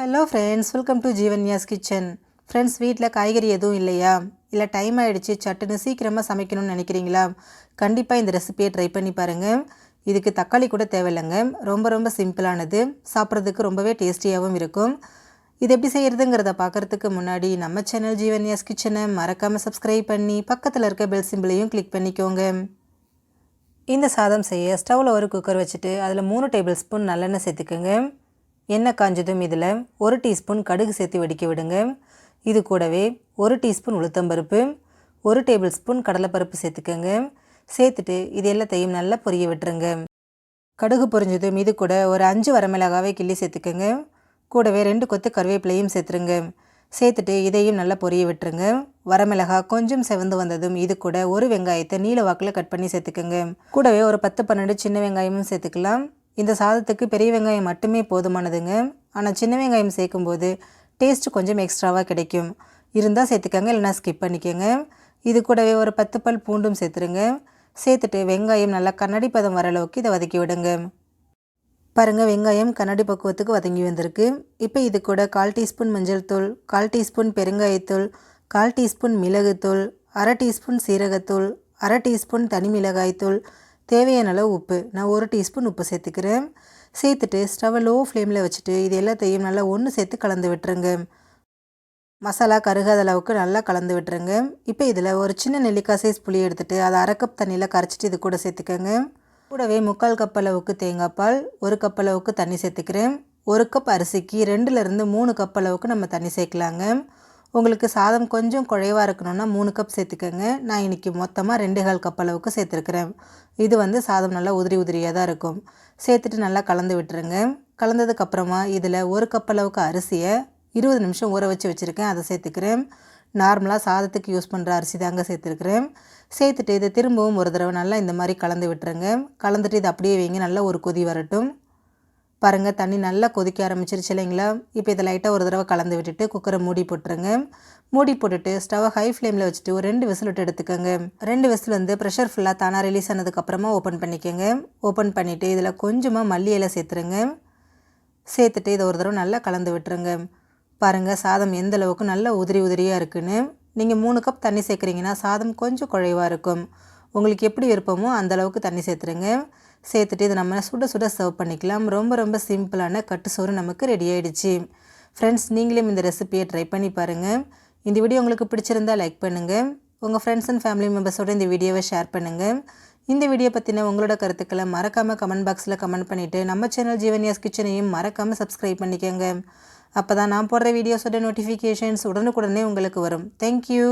Hello friends welcome to Jeevanya's kitchen friends வீட்டில் காய்கறி எதுவும் இல்லையா? இல்லை டைம் ஆகிடுச்சு சட்டுன்னு சீக்கிரமாக சமைக்கணும்னு நினைக்கிறீங்களா? கண்டிப்பாக இந்த ரெசிபியை ட்ரை பண்ணி பாருங்கள் இதுக்கு தக்காளி கூட தேவையில்லைங்க. ரொம்ப ரொம்ப சிம்பிளானது சாப்பிட்றதுக்கு ரொம்பவே டேஸ்டியாகவும் இருக்கும். இது எப்படி செய்கிறதுங்கிறத பார்க்குறதுக்கு முன்னாடி நம்ம சேனல் ஜீவன்யாஸ் கிச்சனை மறக்காமல் சப்ஸ்கிரைப் பண்ணி பக்கத்தில் இருக்க பெல் சிம்பிளையும் கிளிக் பண்ணிக்கோங்க. இந்த சாதம் செய்ய ஸ்டவ்வில் ஒரு குக்கர் வச்சுட்டு அதில் மூணு டேபிள் ஸ்பூன் நல்லெண்ணெய் சேர்த்துக்கோங்க. எண்ணெய் காஞ்சதும் இதில் ஒரு டீஸ்பூன் கடுகு சேர்த்து வெடிக்க விடுங்க. இது கூடவே ஒரு டீஸ்பூன் உளுத்தம்பருப்பு ஒரு டேபிள் ஸ்பூன் கடலைப்பருப்பு சேர்த்துக்கோங்க. சேர்த்துட்டு இது எல்லாத்தையும் நல்லா பொரிய விட்டுருங்க. கடுகு பொரிஞ்சதும் இது கூட ஒரு அஞ்சு வரமிளகாவை கிள்ளி சேர்த்துக்கோங்க. கூடவே ரெண்டு கொத்து கருவேப்பிலையும் சேர்த்துருங்க. சேர்த்துட்டு இதையும் நல்லா பொரிய விட்டுருங்க. வரமிளகா கொஞ்சம் செவந்து வந்ததும் இது கூட ஒரு வெங்காயத்தை நீல வாக்கில் கட் பண்ணி சேர்த்துக்கோங்க. கூடவே ஒரு பத்து பன்னெண்டு சின்ன வெங்காயமும் சேர்த்துக்கலாம். இந்த சாதத்துக்கு பெரிய வெங்காயம் மட்டுமே போதுமானதுங்க. ஆனால் சின்ன வெங்காயம் சேர்க்கும்போது டேஸ்ட் கொஞ்சம் எக்ஸ்ட்ராவாக கிடைக்கும். இருந்தால் சேர்த்துக்கோங்க இல்லைனா ஸ்கிப் பண்ணிக்கோங்க. இது கூடவே ஒரு பத்து பல் பூண்டும் சேர்த்துருங்க. சேர்த்துட்டு வெங்காயம் நல்லா கண்ணாடி பதம் வர அளவுக்கு இதை வதக்கி விடுங்க. பாருங்கள் வெங்காயம் கண்ணாடி பக்குவத்துக்கு வதங்கி வந்திருக்கு. இப்போ இது கூட கால் டீஸ்பூன் மஞ்சள் தூள் கால் டீஸ்பூன் பெருங்காயத்தூள் கால் டீஸ்பூன் மிளகுத்தூள் அரை டீஸ்பூன் சீரகத்தூள் அரை டீஸ்பூன் தனி மிளகாய்த்தூள் தேவையான அளவு உப்பு. நான் ஒரு டீஸ்பூன் உப்பு சேர்த்துக்கிறேன். சேர்த்துட்டு ஸ்டவை லோ ஃப்ளேமில் வச்சுட்டு இது எல்லாத்தையும் நல்லா ஒன்று சேர்த்து கலந்து விட்டுருங்க. மசாலா கருகாத அளவுக்கு நல்லா கலந்து விட்டுருங்க. இப்போ இதில் ஒரு சின்ன நெல்லிக்காய் சைஸ் புளி எடுத்துகிட்டு அதை அரை கப் தண்ணியில் கரைச்சிட்டு இது கூட சேர்த்துக்கோங்க. கூடவே முக்கால் கப் அளவுக்கு தேங்காய் பால் ஒரு கப் அளவுக்கு தண்ணி சேர்த்துக்கிறேன். ஒரு கப் அரிசிக்கு ரெண்டுலேருந்து மூணு கப் அளவுக்கு நம்ம தண்ணி சேர்க்கலாங்க. உங்களுக்கு சாதம் கொஞ்சம் குறைவாக இருக்கணும்னா மூணு கப் சேர்த்துக்கோங்க. நான் இன்றைக்கி மொத்தமாக ரெண்டு கால் கப் அளவுக்கு சேர்த்துருக்குறேன். இது வந்து சாதம் நல்லா உதிரி உதிரியாக தான் இருக்கும். சேர்த்துட்டு நல்லா கலந்து விட்டுருங்க. கலந்ததுக்கப்புறமா இதில் ஒரு கப் அளவுக்கு அரிசியை இருபது நிமிஷம் ஊற வச்சு வச்சுருக்கேன். அதை சேர்த்துக்கிறேன். நார்மலாக சாதத்துக்கு யூஸ் பண்ணுற அரிசி தாங்க சேர்த்துருக்குறேன். சேர்த்துட்டு இதை திரும்பவும் ஒரு தடவை நல்லா இந்த மாதிரி கலந்து விட்டுருங்க. கலந்துட்டு இதை அப்படியே வைங்க. நல்லா ஒரு கொதி வரட்டும். பாருங்கள் தண்ணி நல்லா கொதிக்க ஆரம்பிச்சிருச்சு இல்லைங்களா? இப்போ இதை லைட்டாக ஒரு தடவை கலந்து விட்டுட்டு குக்கரை மூடி போட்டுருங்க. மூடி போட்டுட்டு ஸ்டவ்வை ஹை ஃப்ளேமில் வச்சுட்டு ஒரு ரெண்டு விசில் விட்டு எடுத்துக்கோங்க. ரெண்டு விசில் வந்து ப்ரெஷர் ஃபுல்லாக தானாக ரிலீஸ் ஆனதுக்கப்புறமா ஓப்பன் பண்ணிக்கோங்க. ஓப்பன் பண்ணிவிட்டு இதில் கொஞ்சமாக மல்லி இலை சேர்த்துருங்க. சேர்த்துட்டு இதை ஒரு தடவை நல்லா கலந்து விட்டுருங்க. பாருங்கள் சாதம் எந்த அளவுக்கு நல்லா உதிரி உதிரியாக இருக்குன்னு. நீங்கள் மூணு கப் தண்ணி சேர்க்குறீங்கன்னா சாதம் கொஞ்சம் குழைவாக இருக்கும். உங்களுக்கு எப்படி விருப்பமோ அந்த அளவுக்கு தண்ணி சேர்த்துருங்க. சேர்த்துட்டு இதை நம்ம சுட சுட சர்வ் பண்ணிக்கலாம். ரொம்ப ரொம்ப சிம்பிளான கட்டு சோறு நமக்கு ரெடி ஆகிடுச்சு ஃப்ரெண்ட்ஸ் நீங்களும் இந்த ரெசிபியை ட்ரை பண்ணி பாருங்கள் இந்த வீடியோ உங்களுக்கு பிடிச்சிருந்தா லைக் பண்ணுங்கள் உங்கள் ஃப்ரெண்ட்ஸ் அண்ட் ஃபேமிலி மெம்பர்ஸோடு இந்த வீடியோவை ஷேர் பண்ணுங்கள் இந்த வீடியோ பற்றின உங்களோட கருத்துக்களை மறக்காமல் கமெண்ட் பாக்ஸில் கமெண்ட் பண்ணிவிட்டு நம்ம சேனல் ஜீவன்யாஸ் கிச்சனையும் மறக்காமல் சப்ஸ்கிரைப் பண்ணிக்கோங்க. அப்போ தான் நான் போடுற வீடியோஸோட நோட்டிஃபிகேஷன்ஸ் உடனுக்குடனே உங்களுக்கு வரும். தேங்க்யூ